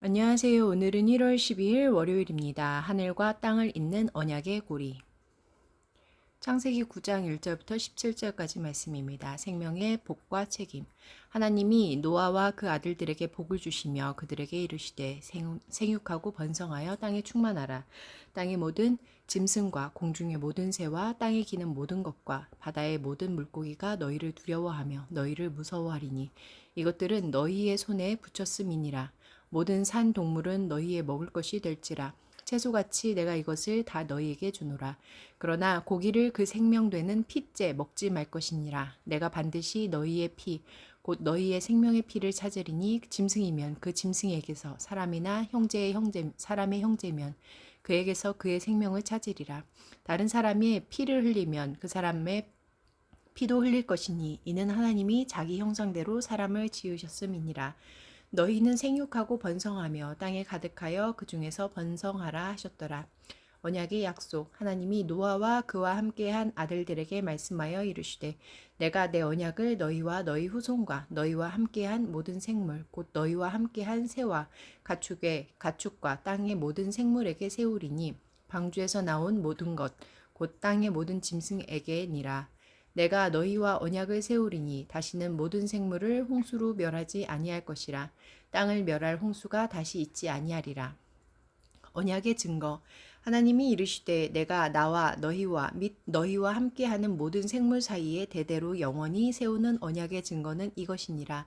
안녕하세요. 오늘은 1월 12일 월요일입니다. 하늘과 땅을 잇는 언약의 고리. 창세기 9장 1절부터 17절까지 말씀입니다. 생명의 복과 책임. 하나님이 노아와 그 아들들에게 복을 주시며 그들에게 이르시되 생- 생육하고 번성하여 땅에 충만하라. 땅의 모든 짐승과 공중의 모든 새와 땅에 기는 모든 것과 바다의 모든 물고기가 너희를 두려워하며 너희를 무서워하리니 이것들은 너희의 손에 붙였음이니라. 모든 산 동물은 너희의 먹을 것이 될지라. 채소같이 내가 이것을 다 너희에게 주노라. 그러나 고기를 그 생명되는 피째 먹지 말 것이니라. 내가 반드시 너희의 피, 곧 너희의 생명의 피를 찾으리니 짐승이면 그 짐승에게서 사람이나 형제의 형제, 사람의 형제면 그에게서 그의 생명을 찾으리라. 다른 사람의 피를 흘리면 그 사람의 피도 흘릴 것이니 이는 하나님이 자기 형상대로 사람을 지으셨음이니라. 너희는 생육하고 번성하며 땅에 가득하여 그 중에서 번성하라 하셨더라. 언약의 약속 하나님이 노아와 그와 함께한 아들들에게 말씀하여 이르시되 내가 내 언약을 너희와 너희 후손과 너희와 함께한 모든 생물 곧 너희와 함께한 새와 가축의 가축과 땅의 모든 생물에게 세우리니 방주에서 나온 모든 것 곧 땅의 모든 짐승에게니라 내가 너희와 언약을 세우리니 다시는 모든 생물을 홍수로 멸하지 아니할 것이라. 땅을 멸할 홍수가 다시 있지 아니하리라. 언약의 증거. 하나님이 이르시되 내가 나와 너희와 및 너희와 함께하는 모든 생물 사이에 대대로 영원히 세우는 언약의 증거는 이것이니라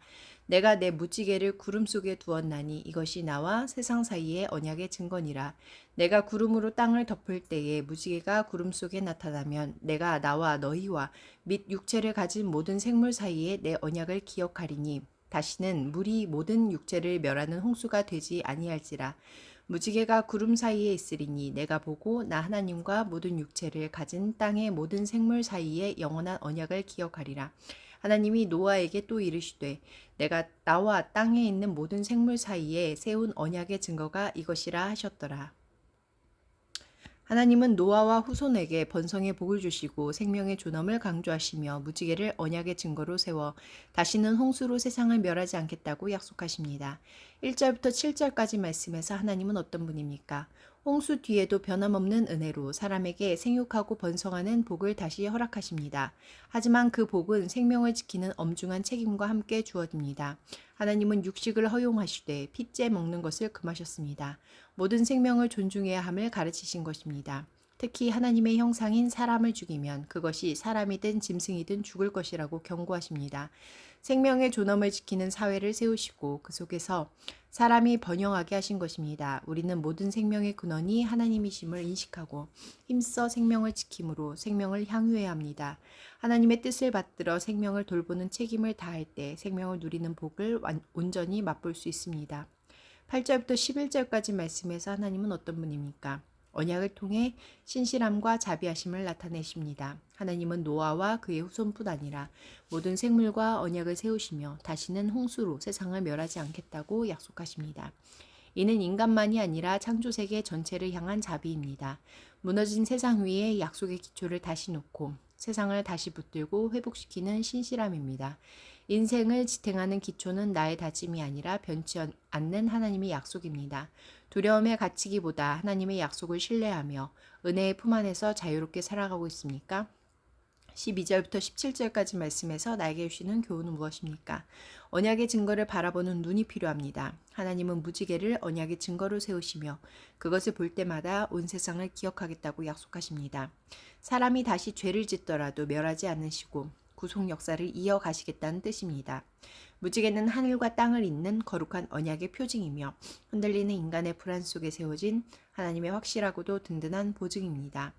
내가 내 무지개를 구름 속에 두었나니 이것이 나와 세상 사이의 언약의 증거니라 내가 구름으로 땅을 덮을 때에 무지개가 구름 속에 나타나면 내가 나와 너희와 및 육체를 가진 모든 생물 사이에 내 언약을 기억하리니 다시는 물이 모든 육체를 멸하는 홍수가 되지 아니할지라 무지개가 구름 사이에 있으리니 내가 보고 나 하나님과 모든 육체를 가진 땅의 모든 생물 사이에 영원한 언약을 기억하리라. 하나님이 노아에게 또 이르시되 내가 나와 땅에 있는 모든 생물 사이에 세운 언약의 증거가 이것이라 하셨더라. 하나님은 노아와 후손에게 번성의 복을 주시고 생명의 존엄을 강조하시며 무지개를 언약의 증거로 세워 다시는 홍수로 세상을 멸하지 않겠다고 약속하십니다. 1절부터 7절까지 말씀에서 하나님은 어떤 분입니까? 홍수 뒤에도 변함없는 은혜로 사람에게 생육하고 번성하는 복을 다시 허락하십니다. 하지만 그 복은 생명을 지키는 엄중한 책임과 함께 주어집니다. 하나님은 육식을 허용하시되 핏째 먹는 것을 금하셨습니다. 모든 생명을 존중해야 함을 가르치신 것입니다. 특히 하나님의 형상인 사람을 죽이면 그것이 사람이든 짐승이든 죽을 것이라고 경고하십니다. 생명의 존엄을 지키는 사회를 세우시고 그 속에서 사람이 번영하게 하신 것입니다. 우리는 모든 생명의 근원이 하나님이심을 인식하고 힘써 생명을 지킴으로 생명을 향유해야 합니다. 하나님의 뜻을 받들어 생명을 돌보는 책임을 다할 때 생명을 누리는 복을 완- 온전히 맛볼 수 있습니다. 8절부터 11절까지 말씀에서 하나님은 어떤 분입니까? 언약을 통해 신실함과 자비하심을 나타내십니다. 하나님은 노아와 그의 후손뿐 아니라 모든 생물과 언약을 세우시며 다시는 홍수로 세상을 멸하지 않겠다고 약속하십니다. 이는 인간만이 아니라 창조 세계 전체를 향한 자비입니다. 무너진 세상 위에 약속의 기초를 다시 놓고 세상을 다시 붙들고 회복시키는 신실함입니다. 인생을 지탱하는 기초는 나의 다짐이 아니라 변치 않는 하나님의 약속입니다. 두려움에 갇히기보다 하나님의 약속을 신뢰하며 은혜의 품 안에서 자유롭게 살아가고 있습니까? 12절부터 17절까지 말씀에서 나에게 주시는 교훈은 무엇입니까? 언약의 증거를 바라보는 눈이 필요합니다. 하나님은 무지개를 언약의 증거로 세우시며 그것을 볼 때마다 온 세상을 기억하겠다고 약속하십니다. 사람이 다시 죄를 짓더라도 멸하지 않으시고 구속 역사를 이어가시겠다는 뜻입니다. 무지개는 하늘과 땅을 잇는 거룩한 언약의 표징이며 흔들리는 인간의 불안 속에 세워진 하나님의 확실하고도 든든한 보증입니다.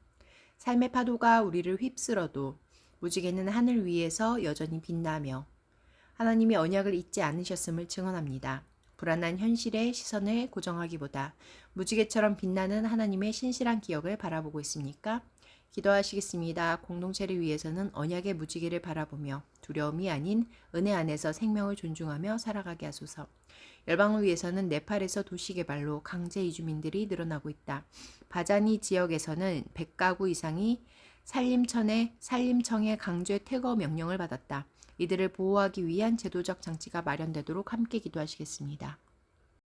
삶의 파도가 우리를 휩쓸어도 무지개는 하늘 위에서 여전히 빛나며 하나님이 언약을 잊지 않으셨음을 증언합니다. 불안한 현실의 시선을 고정하기보다 무지개처럼 빛나는 하나님의 신실한 기억을 바라보고 있습니까? 기도하시겠습니다. 공동체를 위해서는 언약의 무지개를 바라보며 두려움이 아닌 은혜 안에서 생명을 존중하며 살아가게 하소서. 열방을 위해서는 네팔에서 도시개발로 강제 이주민들이 늘어나고 있다. 바자니 지역에서는 100가구 이상이 산림청의 산림청의 강제 퇴거 명령을 받았다. 이들을 보호하기 위한 제도적 장치가 마련되도록 함께 기도하시겠습니다.